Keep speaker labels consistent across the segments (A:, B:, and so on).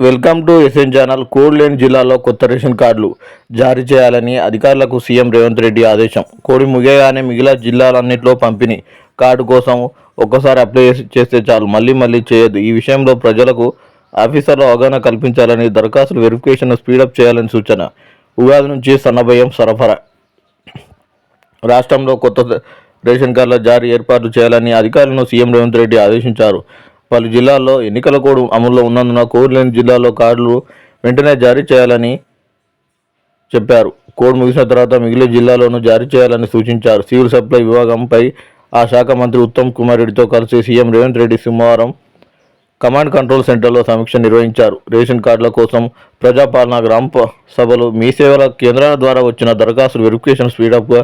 A: Welcome to SN channel code లేని జిల్లాలో కొత్త రేషన్ కార్డులు జారీ చేయాలని అధికారులకు సీఎం రేవంత్ రెడ్డి ఆదేశం. కోడి ముగియగానే మిగిలిన జిల్లాలన్నింటిలో పంపిణీ కార్డు కోసం ఒక్కసారి అప్లై చేసి- చేస్తే చాలు. మళ్ళీ మళ్ళీ చేయదు ఈ విషయంలో ప్రజలకు ఆఫీసర్లు అవగాహన కల్పించాలని దరఖాస్తులు వెరిఫికేషన్ స్పీడప్ చేయాలని సూచన. ఉగాది నుంచి సన్నభయం సరఫరా. రాష్ట్రంలో కొత్త రేషన్ కార్డుల జారీ ఏర్పాట్లు చేయాలని అధికారులను సీఎం రేవంత్ రెడ్డి ఆదేశించారు. పలు జిల్లాల్లో ఎన్నికల కోడ్ అమల్లో ఉన్నందున కోడ్ లేని జిల్లాల్లో కార్డులు వెంటనే జారీ చేయాలని చెప్పారు. కోడ్ ముగిసిన తర్వాత మిగిలిన జిల్లాలోనూ జారీ చేయాలని సూచించారు. సివిల్ సప్లై విభాగంపై ఆ శాఖ మంత్రి ఉత్తమ్ కుమార్ రెడ్డితో కలిసి సీఎం రేవంత్ రెడ్డి సోమవారం కమాండ్ కంట్రోల్ సెంటర్లో సమీక్ష నిర్వహించారు. రేషన్ కార్డుల కోసం ప్రజాపాలన గ్రామ సభలు మీ సేవల కేంద్రాల ద్వారా వచ్చిన దరఖాస్తులు వెరిఫికేషన్ స్పీడప్గా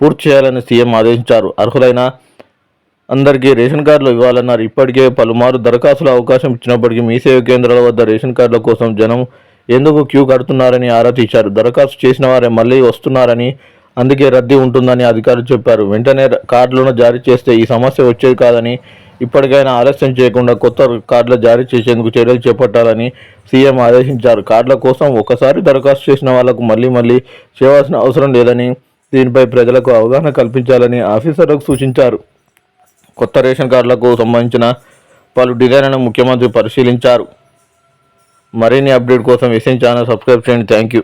A: పూర్తి చేయాలని సీఎం ఆదేశించారు. అర్హులైన అందరికీ రేషన్ కార్డులు ఇవ్వాలన్నారు. ఇప్పటికే పలుమారు దరఖాస్తుల అవకాశం ఇచ్చినప్పటికీ మీ సేవ కేంద్రాల వద్ద రేషన్ కార్డుల కోసం జనం ఎందుకు క్యూ కడుతున్నారని ఆరా తీశారు. దరఖాస్తు చేసిన వారే మళ్ళీ వస్తున్నారని అందుకే రద్దీ ఉంటుందని అధికారులు చెప్పారు. వెంటనే కార్డులను జారీ చేస్తే ఈ సమస్య వచ్చేది కాదని ఇప్పటికైనా ఆలస్యం చేయకుండా కొత్త కార్డులు జారీ చేసేందుకు చర్యలు చేపట్టాలని సీఎం ఆదేశించారు. కార్డుల కోసం ఒకసారి దరఖాస్తు చేసిన వాళ్ళకు మళ్ళీ మళ్ళీ చేయవలసిన అవసరం లేదని దీనిపై ప్రజలకు అవగాహన కల్పించాలని ఆఫీసర్లకు సూచించారు. కొత్త రేషన్ కార్డులకు సంబంధించిన పలు డిజైన్లను ముఖ్యమంత్రి పరిశీలించారు. మరిన్ని అప్డేట్ కోసం ఎస్ఎన్ ఛానల్ సబ్స్క్రైబ్ చేయండి. Thank you